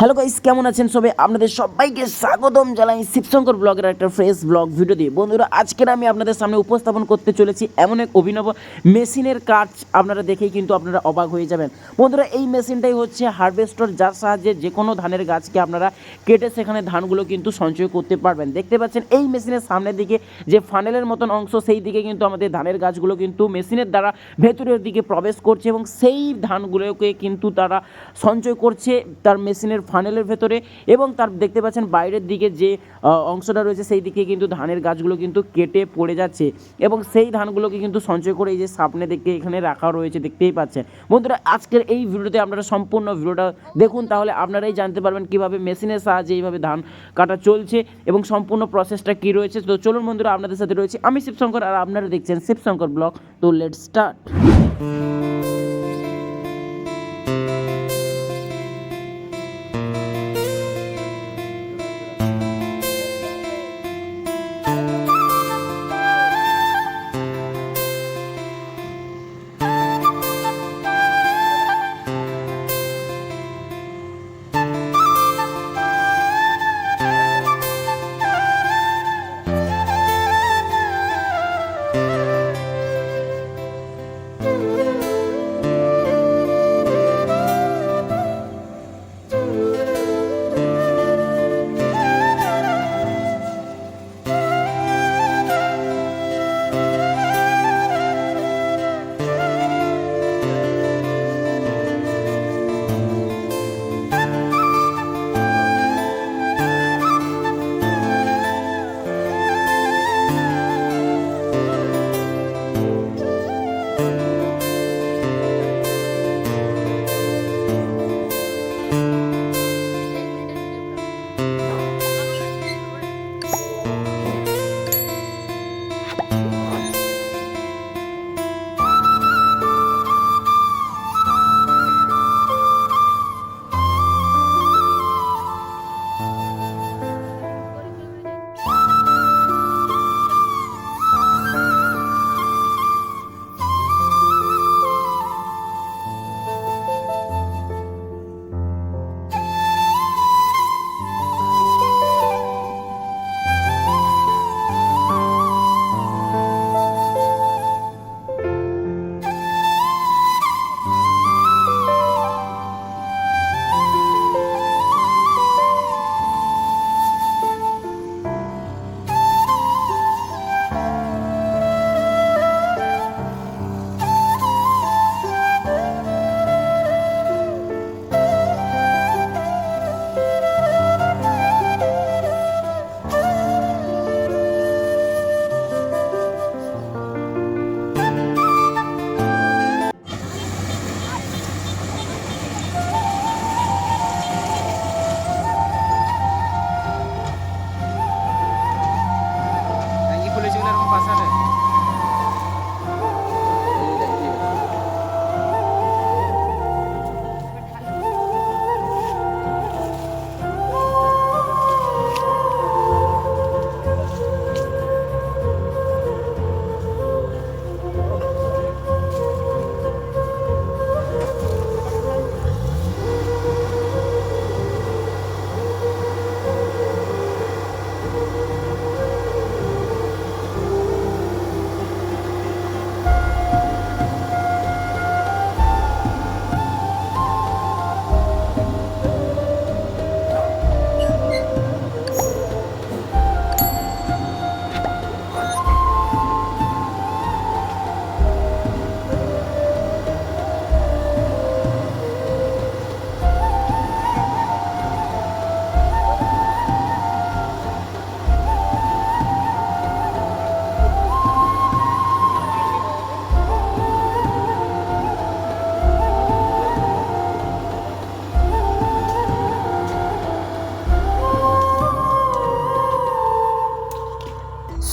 Hello guys কেমন আছেন সবাই? আপনাদের সবাইকে স্বাগতম জানাই শিবশঙ্কর ব্লগের একটা ফ্রেশ ব্লগ ভিডিও দিয়ে। বন্ধুরা, আজকের আমি আপনাদের সামনে উপস্থাপন করতে চলেছি এমন এক অভিনব মেশিনের কাজ। আপনারা দেখেই কিন্তু আপনারা অবাক হয়ে যাবেন। বন্ধুরা, এই মেশিনটাই হচ্ছে হারভেস্টর যার সাহায্যে যে কোনো ধানের গাছকে আপনারা কেটে সেখানে ধানগুলো কিন্তু সঞ্চয় করতে পারবেন। দেখতে পাচ্ছেন, এই মেশিনের সামনের দিকে যে ফানেলের মতন অংশ, সেই দিকে কিন্তু আমাদের ধানের গাছগুলো কিন্তু মেশিনের দ্বারা ভেতরের দিকে প্রবেশ করছে এবং সেই ধানগুলোকে কিন্তু তারা সঞ্চয় করছে। তার মেশিনের ফানেলের ভেতরে এবং তার দেখতে পাচ্ছেন বাইরের দিকে যে অংশটা রয়েছে সেই দিকে কিন্তু ধানের গাছগুলো কিন্তু কেটে পড়ে যাচ্ছে এবং সেই ধানগুলোকে কিন্তু সঞ্চয় করে এই যে সামনে দেখে এখানে রাখা রয়েছে, দেখতেই পাচ্ছেন। বন্ধুরা, আজকের এই ভিডিওতে আপনারা সম্পূর্ণ ভিডিওটা দেখুন, তাহলে আপনারাই জানতে পারবেন কীভাবে মেশিনের সাহায্যে এইভাবে ধান কাটা চলছে এবং সম্পূর্ণ প্রসেসটা কি রয়েছে। তো চলুন বন্ধুরা, আপনাদের সাথে রয়েছে আমি শিবশঙ্কর আর আপনারা দেখছেন শিবশঙ্কর ব্লগ। তো লেট স্টার্ট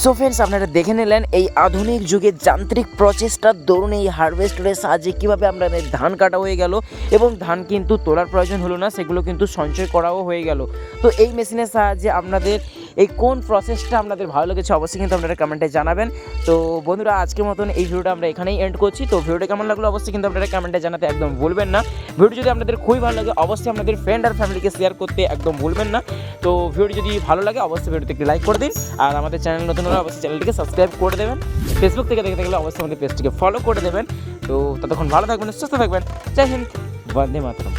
সো ফ্রেন্ডস আপনারা দেখে নিলেন এই আধুনিক যুগের যান্ত্রিক প্রচেষ্টার দরুন এই হারভেস্টারের সাহায্যে কীভাবে আমরা ধান কাটা হয়ে গেল এবং ধান কিন্তু তোলার প্রয়োজন হলো না, সেগুলো কিন্তু সঞ্চয় করাও হয়ে গেল। তো এই মেশিনের সাহায্যে আপনাদের এই কোন প্রসেসটা আপনাদের ভালো লেগেছে অবশ্যই কিন্তু আপনারা কমেন্টে জানাবেন। তো বন্ধুরা, আজকের মতন এই ভিডিওটা আমরা এখানেই এন্ড করছি। তো ভিডিওটা কেমন লাগল অবশ্যই কিন্তু আপনারা কমেন্টে জানাতে একদম ভুলবেন না। ভিডিও যদি আপনাদের খুবই ভালো লাগে, অবশ্যই আপনাদের ফ্রেন্ড আর ফ্যামিলিকে শেয়ার করতে একদম ভুলবেন না। তো ভিডিওটি যদি ভালো লাগে, অবশ্যই ভিডিওতে একটি লাইক করে দিন। আর আমাদের চ্যানেল নতুন হলে অবশ্যই চ্যানেলটিকে সাবস্ক্রাইব করে দেবেন। ফেসবুক থেকে দেখতে গেলে অবশ্যই আমাদের পেজটিকে ফলো করে দেবেন। তো ততক্ষণ ভালো থাকবেন, সুস্থ থাকবেন। জয় হিন্দ, বন্দে মাতরম।